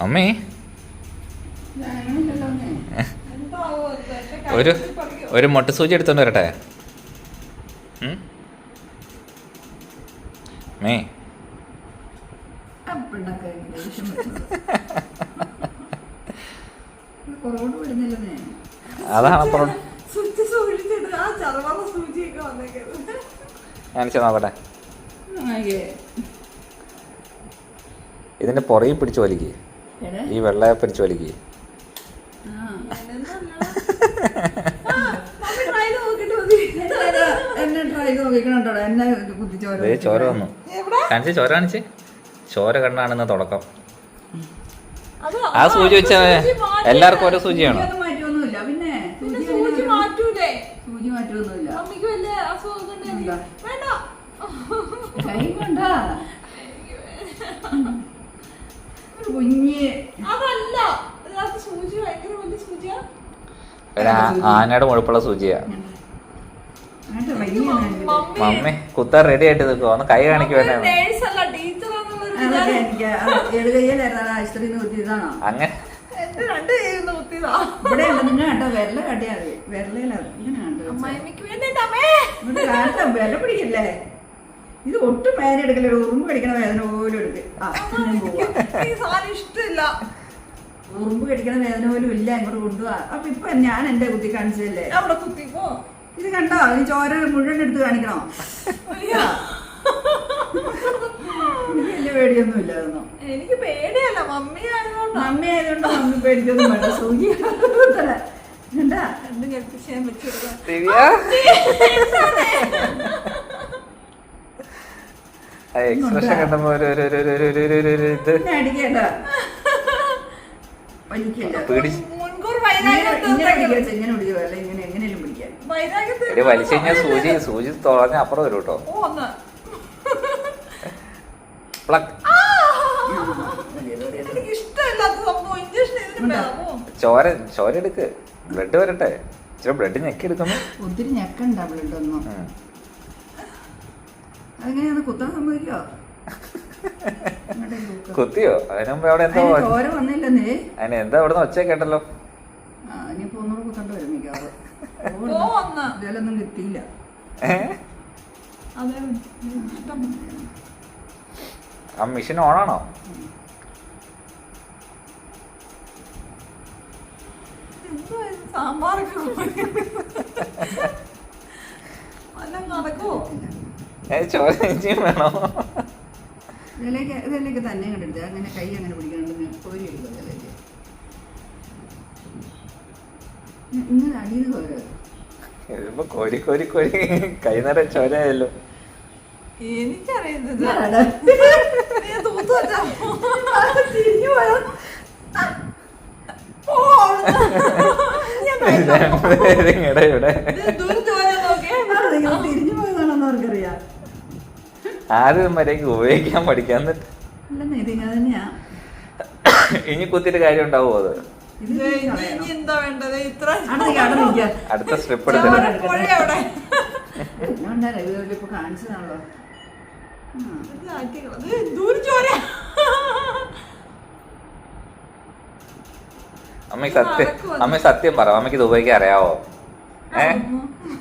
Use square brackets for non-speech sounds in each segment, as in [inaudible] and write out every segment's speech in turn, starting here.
അമ്മേ. ഒരു ഒരു മൊട്ട സൂചി എടുത്തോണ്ട് വരട്ടെ. മേ [laughs] അതാണ് അപ്പുറം ഇതിന്റെ പുറകെ പിടിച്ചു വലിക്കേ. ഈ വെള്ളയപ്പൻ ചോലിക്ക് ചോര വന്നു. കാണിച്ച് ചോര കാണിച്ച്. ചോര കണ്ണാണെന്ന് തുടക്കം. ആ സൂചി വെച്ച എല്ലാവർക്കും ഓരോ സൂചിയാണോ? വേണ്ട. ആനയുടെ മുഴുപ്പുള്ള സൂചിയാ. മമ്മി. കുത്താൻ റെഡി ആയിട്ട് നിൽക്കുവോ. ഒന്ന് കൈ കാണിക്കുവാനേ അങ്ങനെ ഇവിടെ നിങ്ങൾ കണ്ടോ? ഇങ്ങനെ കണ്ടോ? വിരല പിടിക്കില്ലേ? ഇത് ഒട്ടും വേദന എടുക്കില്ല. ഒരു ഉറുമ്പ് കടിക്കണ വേദന പോലും എടുക്ക്. ആ ഞാൻ പോവാ. ഈ സാധനം ഇഷ്ടമില്ല. ഉറുമ്പ് കടിക്കണ വേദന പോലും ഇല്ല ഇങ്ങോട്ട് കൊണ്ടുപോവാ അപ്പൊ ഇപ്പൊ ഞാൻ എന്റെ കുത്തി കാണിച്ചതല്ലേ? അവിടെ കുത്തിപ്പോ ഇത് കണ്ടോ? ഈ ചോര മുഴുവൻ എടുത്ത് കാണിക്കണോ? അയ്യോ. എനിക്ക് വലിയ പേടിയൊന്നും ഇല്ലായിരുന്നു എനിക്ക് പേടിയല്ല. മമ്മി ആയതുകൊണ്ടാ. മമ്മി ആയതുകൊണ്ട് മമ്മി പേടിക്കൊന്നും വേണ്ട. സൂചി എന്താ എന്ത് കൽപ്പിച്ച് ഞാൻ ദിവ്യ? എക്സ്പ്രഷൻ കണ്ടപ്പോ ഒരു ഒരു ഒരു ഒരു ഒരു ഒരു ഒരു ഒരു ഇത്. പേടിച്ച്. വലിച്ചു കഴിഞ്ഞാൽ സൂചി സൂചി തുറഞ്ഞ അപ്പുറം വരും കേട്ടോ ചോര ചോര എടുക്ക്. ബ്ലഡ് വരട്ടെ. ഇച്ചിരി ബ്ലഡ് ഞെക്കി എടുക്കുന്നു ഒത്തിരി ഞെക്കണ്ട ബ്ലഡ് ഒന്നും. അതെങ്ങനെയാണ് കുത്താൻ സമ്മതിക്കോ. കുത്തിയോ? അതിനുമ്പോ അവിടെ എന്തോ അതിന് ചോര വന്നില്ലെന്നേ. അതിന് എന്താ അവിടെ നിന്ന് ഒച്ച കേട്ടല്ലോ? ആ ഇനിയിപ്പോ ഒന്നുകൂടെ കുത്തണ്ട വരും ഇതിലൊന്നും കിട്ടിയില്ല? ആ മെഷീൻ ഓണാണോ സാമ്പാറൊക്കെ ചോദിച്ചും വേണോ തന്നെ അങ്ങനെ കോരി ഇന്ന് കോരി കോരി കൈ നിറയെ ചോരയല്ലോ എനിക്കറിയുന്നത് ഇവിടെ ആദ്യം മര്യാദയ്ക്ക് ഉപയോഗിക്കാൻ പഠിക്കാൻ എന്നിട്ട് ഇനി കുത്തിട്ട് കാര്യം ഉണ്ടാവുമോ അത് അടുത്ത സ്റ്റെപ്പ് എടുത്തിട്ട്. അമ്മ സത്യം അമ്മ സത്യം പറ. അമ്മയ്ക്ക് ദുബൈക്ക് അറിയാവോ? ഏ?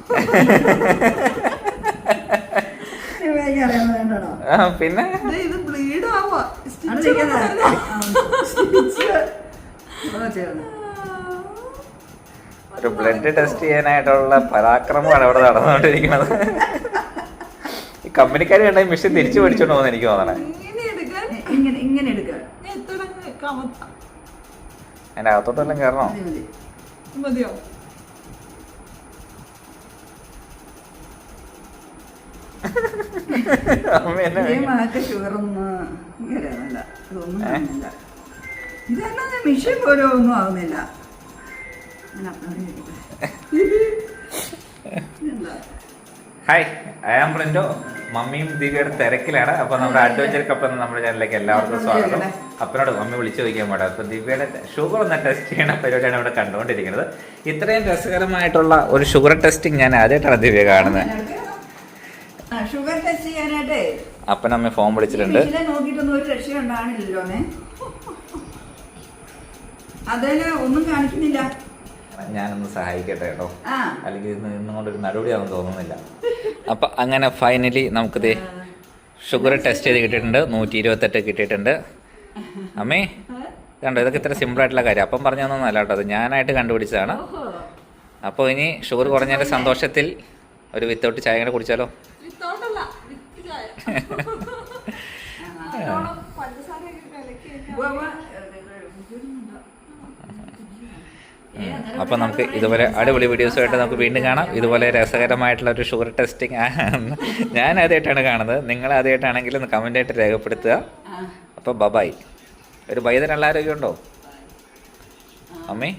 [laughs] പിന്നെ? ഇത് ബ്ലീഡ് ആവാ ഒരു ബ്ലഡ് ടെസ്റ്റ് ചെയ്യാനായിട്ടുള്ള പരാക്രമമാണ് അവിടെ നടന്നുകൊണ്ടിരിക്കുന്നത്. ഈ കമ്പനിക്കാർ കണ്ട മെഷീൻ തിരിച്ചു പഠിച്ചോണ്ട് പോകുന്ന എനിക്ക് തോന്നണേ. അതിന്റെ അകത്തോട്ടെല്ലാം കയറണോ മതിയോ? ഇതെന്നാ മിഷൻ പോലെ ഒന്നും ആവുന്നില്ല? ഹായ് ഐ ആം പ്രിന്റോ മമ്മിയും ദീപയുടെ തിരക്കിലാണ്. അപ്പൊ നമ്മുടെ അഡ്വഞ്ചർ കപ്പ് എന്ന നമ്മുടെ ചാനലിലേക്ക് എല്ലാവർക്കും സ്വാഗതം. അപ്പനോട് മമ്മി വിളിച്ചു ചോദിക്കാൻ പാടാം അപ്പൊ ദിവ്യയുടെ ഷുഗർ ഒന്ന് ടെസ്റ്റ് ചെയ്യണ പരിപാടിയാണ് ഇവിടെ കണ്ടുകൊണ്ടിരിക്കുന്നത്. ഇത്രയും രസകരമായിട്ടുള്ള ഒരു ഷുഗർ ടെസ്റ്റിംഗ് ഞാൻ ആദ്യമായിട്ടാണ് ദിവ്യ കാണുന്നത്. ഷുഗർ ടെസ്റ്റ് ചെയ്യാനായിട്ടേ. അപ്പനമ്മ ഫോൺ വിളിച്ചിട്ടുണ്ട്. നോക്കിയിട്ടൊന്നും ഒരു ഉണ്ടാകണില്ലല്ലോ ഒന്നും കാണിക്കുന്നില്ല. ഞാനൊന്ന് സഹായിക്കട്ടെ കേട്ടോ. അല്ലെങ്കിൽ ഇന്ന് കൊണ്ടൊരു നടപടിയാവും തോന്നുന്നില്ല. അപ്പൊ അങ്ങനെ ഫൈനലി നമുക്കിത് ഷുഗർ ടെസ്റ്റ് ചെയ്ത് കിട്ടിയിട്ടുണ്ട്. നൂറ്റി ഇരുപത്തെട്ട് കിട്ടിയിട്ടുണ്ട്. അമ്മേ കണ്ടോ ഇതൊക്കെ ഇത്ര സിമ്പിൾ ആയിട്ടുള്ള കാര്യം. അപ്പം പറഞ്ഞു തന്നല്ല കേട്ടോ അത് ഞാനായിട്ട് കണ്ടുപിടിച്ചതാണ്. അപ്പോൾ ഇനി ഷുഗർ കുറഞ്ഞതിന്റെ സന്തോഷത്തിൽ ഒരു വിത്തൗട്ട് ചായ കൂടെ കുടിച്ചാലോ? [laughs] അപ്പോൾ നമുക്ക് ഇതുപോലെ അടിപൊളി വീഡിയോസുമായിട്ട് നമുക്ക് വീണ്ടും കാണാം. ഇതുപോലെ രസകരമായിട്ടുള്ള ഒരു ഷുഗർ ടെസ്റ്റിംഗ് [laughs] ഞാൻ ആദ്യമായിട്ടാണ് കാണുന്നത്. നിങ്ങൾ ആദ്യമായിട്ടാണെങ്കിൽ ഒന്ന് കമന്റ് ആയിട്ട് രേഖപ്പെടുത്തുക. അപ്പൊ അപ്പോൾ ബബായ് ഒരു ബൈതനുള്ള ആരോഗ്യം ഉണ്ടോ അമ്മേ?